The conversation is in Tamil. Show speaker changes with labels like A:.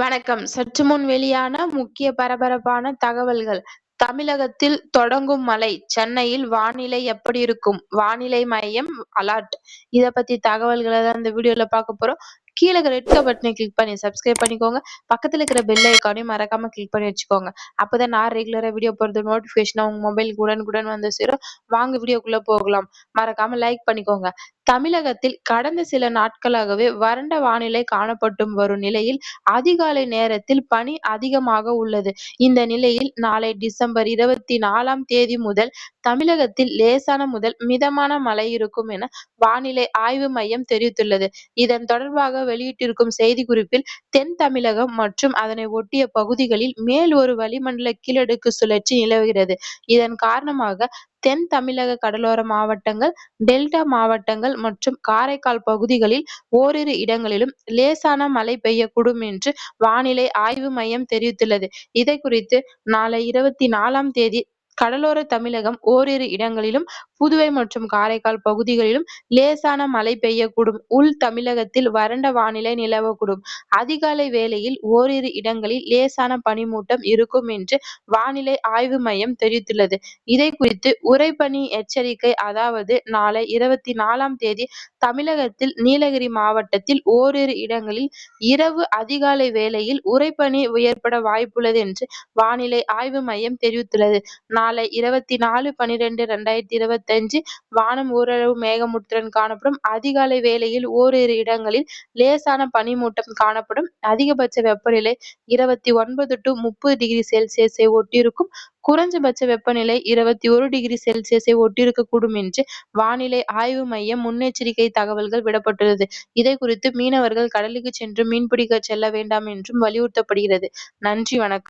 A: வணக்கம். சற்று முன் வெளியான முக்கிய பரபரப்பான தகவல்கள். தமிழகத்தில் தொடங்கும் மழை. சென்னையில் வானிலை எப்படி இருக்கும்? வானிலை மையம் அலர்ட் இத பத்தி தகவல்களை தான் இந்த வீடியோல பார்க்க போறோம். கீழே ரெட் கலர் பட்டனை கிளிக் பண்ணி சப்ஸ்கிரைப் பண்ணிக்கோங்க. பக்கத்தில் இருக்கிற பெல் ஐக்கானையும் மறக்காம கிளிக் பண்ணி வச்சுக்கோங்க. அப்பதான் நான் ரெகுலராக வீடியோ போகிறது நோட்டிஃபிகேஷனாக உங்கள் மொபைலுக்கு உடனுக்குடன் வந்து சேரும். வாங்க வீடியோக்குள்ளே போகலாம். மறக்காம லைக் பண்ணிக்கோங்க. தமிழகத்தில் கடந்த சில நாட்களாகவே வறண்ட வானிலை காணப்பட்டு வரும் நிலையில் அதிகாலை நேரத்தில் பனி அதிகமாக உள்ளது. இந்த நிலையில் நாளை டிசம்பர் இருபத்தி நாலாம் தேதி முதல் தமிழகத்தில் லேசான முதல் மிதமான மழை இருக்கும் என வானிலை ஆய்வு மையம் தெரிவித்துள்ளது. இதன் தொடர்பாக வெளியிட்டிருக்கும் செய்திக்குறிப்பில் தென் தமிழகம் மற்றும் அதனை ஒட்டிய பகுதிகளில் மேல் ஒரு வளிமண்டல கீழடுக்கு சுழற்சி நிலவுகிறது. இதன் காரணமாக தென் தமிழக கடலோர மாவட்டங்கள் டெல்டா மாவட்டங்கள் மற்றும் காரைக்கால் பகுதிகளில் ஓரிரு இடங்களிலும் லேசான மழை பெய்யக்கூடும் என்று வானிலை ஆய்வு மையம் தெரிவித்துள்ளது. இதை குறித்து நாளை இருபத்தி நாலாம் தேதி கடலோர தமிழகம் ஓரிரு இடங்களிலும் புதுவை மற்றும் காரைக்கால் பகுதிகளிலும் லேசான மழை பெய்யக்கூடும். உள் தமிழகத்தில் வறண்ட வானிலை நிலவக்கூடும். அதிகாலை வேளையில் ஓரிரு இடங்களில் லேசான பனிமூட்டம் இருக்கும் என்று வானிலை ஆய்வு மையம் தெரிவித்துள்ளது. இதை குறித்து உறைபனி எச்சரிக்கை அதாவது நாளை இருபத்தி நாலாம் தேதி தமிழகத்தில் நீலகிரி மாவட்டத்தில் ஓரிரு இடங்களில் இரவு அதிகாலை வேளையில் உறைபனி ஏற்பட வாய்ப்புள்ளது என்று வானிலை ஆய்வு மையம் தெரிவித்துள்ளது. நாளை இருபத்தி நாலு பனிரெண்டு ரெண்டாயிரத்தி இருபத்தி அஞ்சு வானம் ஓரளவு மேகமூட்டத்துடன் காணப்படும். அதிகாலை வேளையில் ஓரிரு இடங்களில் லேசான பனிமூட்டம் காணப்படும். அதிகபட்ச வெப்பநிலை இருபத்தி ஒன்பது டு முப்பது டிகிரி செல்சியஸை ஒட்டியிருக்கும். குறைஞ்சபட்ச வெப்பநிலை இருபத்தி ஒரு டிகிரி செல்சியஸை ஒட்டியிருக்கக்கூடும் என்று வானிலை ஆய்வு மையம் முன்னெச்சரிக்கை தகவல்கள் விடப்பட்டுள்ளது. இதை குறித்து மீனவர்கள் கடலுக்கு சென்று மீன்பிடிக்க செல்ல வேண்டாம் என்றும் வலியுறுத்தப்படுகிறது. நன்றி வணக்கம்.